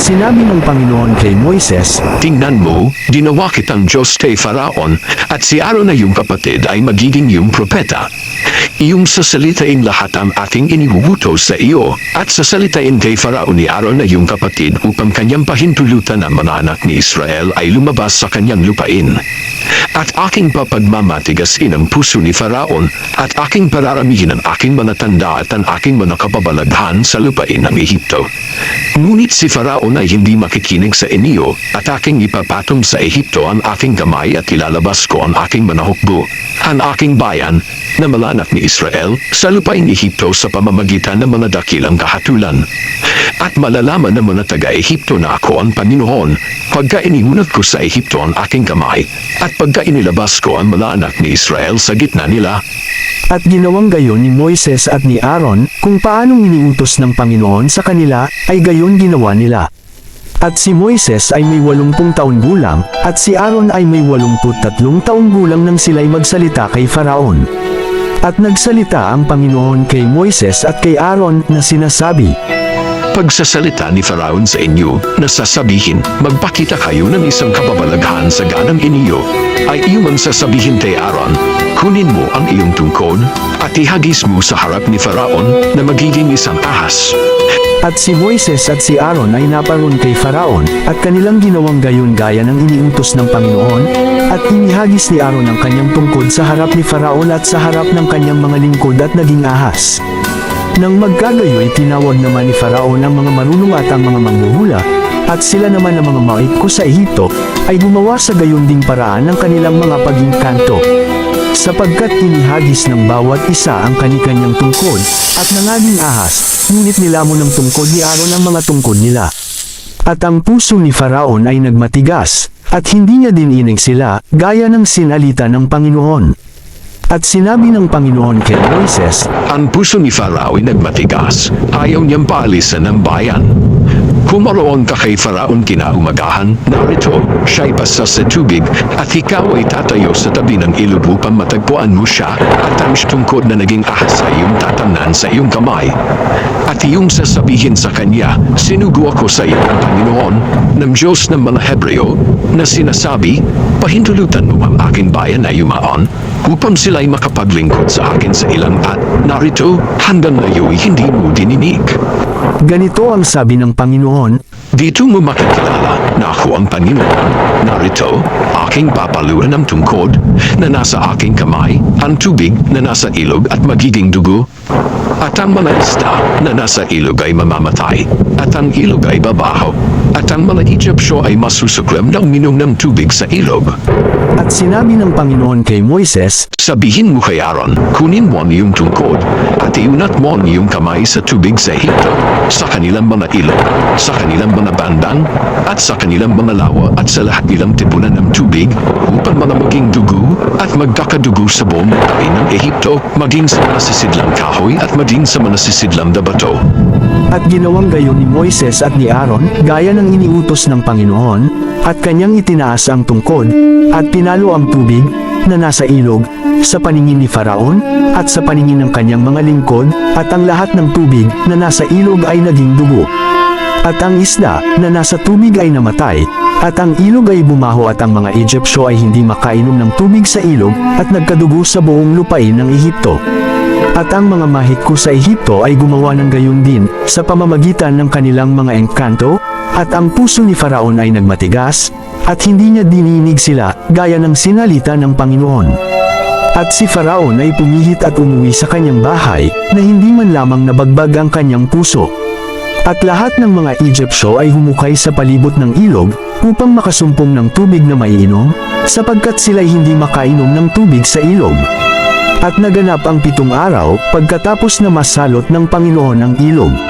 sinabi ng Panginoon kay Moises, Tingnan mo, ginawa kitang Diyos kay Faraon at si Aaron na iyong kapatid ay magiging iyong propeta. Iyong sasalitain lahat ang aking iniuutos sa iyo at sasalitain kay Faraon ni Aaron na iyong kapatid upang kanyang pahintulutan ang mga anak ni Israel ay lumabas sa kanyang lupain. At aking papagmamatigasin ang puso ni Faraon at aking pararamihin ang aking mga tanda at ang aking mga kababalaghan sa lupain ng Ehipto. Ngunit si Faraon ay hindi makikinig sa inyo at aking ipapatong sa Ehipto ang aking kamay at ilalabas ko ang aking mga hukbo, ang aking bayan na malanak ni Israel sa lupain Ehipto sa pamamagitan ng mga dakilang kahatulan. At malalaman ng mga taga-Ehipto na ako ang Panginoon pagka iniunat ko sa Ehipto ang aking kamay at pagka inilabas ko ang mga anak ni Israel sa gitna nila. At ginawang gayon ni Moises at ni Aaron kung paanong iniutos ng Panginoon sa kanila ay gayon ginawa nila. At si Moises ay may walumpung taon gulang at si Aaron ay may walumput tatlong taong gulang nang sila'y magsalita kay Faraon. At nagsalita ang Panginoon kay Moises at kay Aaron na sinasabi, Pagsasalita ni Faraon sa inyo na sasabihin, magpakita kayo ng isang kababalaghan sa ganang iniyo, ay iyong sasabihin kay Aaron, kunin mo ang iyong tungkod at ihagis mo sa harap ni Faraon na magiging isang ahas. At si Moises at si Aaron ay naparoon kay Faraon at kanilang ginawang gayon gaya ng iniutos ng Panginoon at inihagis ni Aaron ang kanyang tungkod sa harap ni Faraon at sa harap ng kanyang mga lingkod at naging ahas. Nang magkagayo ay tinawag naman ni Faraon ang mga marunong at mga manghuhula at sila naman ang mga mait ko sa Ehipto ay gumawa sa gayon ding paraan ng kanilang mga pagingkanto sapagkat inihagis ng bawat isa ang kanikanyang tungkod at nangaging ahas, ngunit nilamon ng tungkod ni Aaron ang mga tungkod nila. At ang puso ni Faraon ay nagmatigas, at hindi niya din inig sila, gaya ng sinalita ng Panginoon. At sinabi ng Panginoon kay Moises, Ang puso ni Farao ay nagmatigas, ayaw niyang paalisan ng bayan. Kumaroon ka kay Faraon kinaumagahan, narito, siya'y basa sa tubig, at ikaw ay tatayo sa tabi ng ilog upang matagpuan mo siya, at ang tungkod na naging ahas ay iyong tatamnan sa iyong kamay. At iyong sasabihin sa kanya, sinugo ako sa iyo ng Panginoon, ng Diyos ng mga Hebreo, na sinasabi, pahintulutan mo ang aking bayan na yumaon, upang sila'y makapaglingkod sa akin sa ilang at narito, hanggang ngayon hindi mo dininig. Ganito ang sabi ng Panginoon, Dito mo makikilala na ako ang Panginoon. Narito, aking papaluan ang tungkod na nasa aking kamay, ang tubig na nasa ilog at magiging dugo. At ang mga isda na nasa ilog ay mamamatay, at ang ilog ay babaho, at ang mga Egyptyo ay masusuklam ng minom ng tubig sa ilog. At sinabi ng Panginoon kay Moises, Sabihin mo kay Aaron, kunin mo ang iyong tungkod at iunat mo ang iyong kamay sa tubig sa Ehipto, sa kanilang mga ilog, sa kanilang mga bandang, at sa kanilang mga lawa at sa lahat nilang tipunan ng tubig upang mga maging dugo at magkakadugo sa buong lupain ng Ehipto, maging sa mga sisidlang kahoy at maging sa mga sisidlang na bato. At ginawang gayon ni Moises at ni Aaron, gaya ng iniutos ng Panginoon, at kanyang itinaas ang tungkod, at pinalo ang tubig, na nasa ilog, sa paningin ni Faraon, at sa paningin ng kanyang mga lingkod, at ang lahat ng tubig, na nasa ilog ay naging dugo. At ang isda, na nasa tubig ay namatay, at ang ilog ay bumaho at ang mga Egyptyo ay hindi makainom ng tubig sa ilog, at nagkadugo sa buong lupain ng Ehipto. At ang mga mahit ko sa Ehipto ay gumawa ng gayon din sa pamamagitan ng kanilang mga engkanto, at ang puso ni Faraon ay nagmatigas, at hindi niya dininig sila gaya ng sinalita ng Panginoon. At si Faraon ay pumihit at umuwi sa kanyang bahay na hindi man lamang nabagbag ang kanyang puso. At lahat ng mga Egyptyo ay humukay sa palibot ng ilog upang makasumpong ng tubig na maiinom, sapagkat sila'y hindi makainom ng tubig sa ilog. At naganap ang pitong araw pagkatapos na masalot ng Panginoon ang ilog.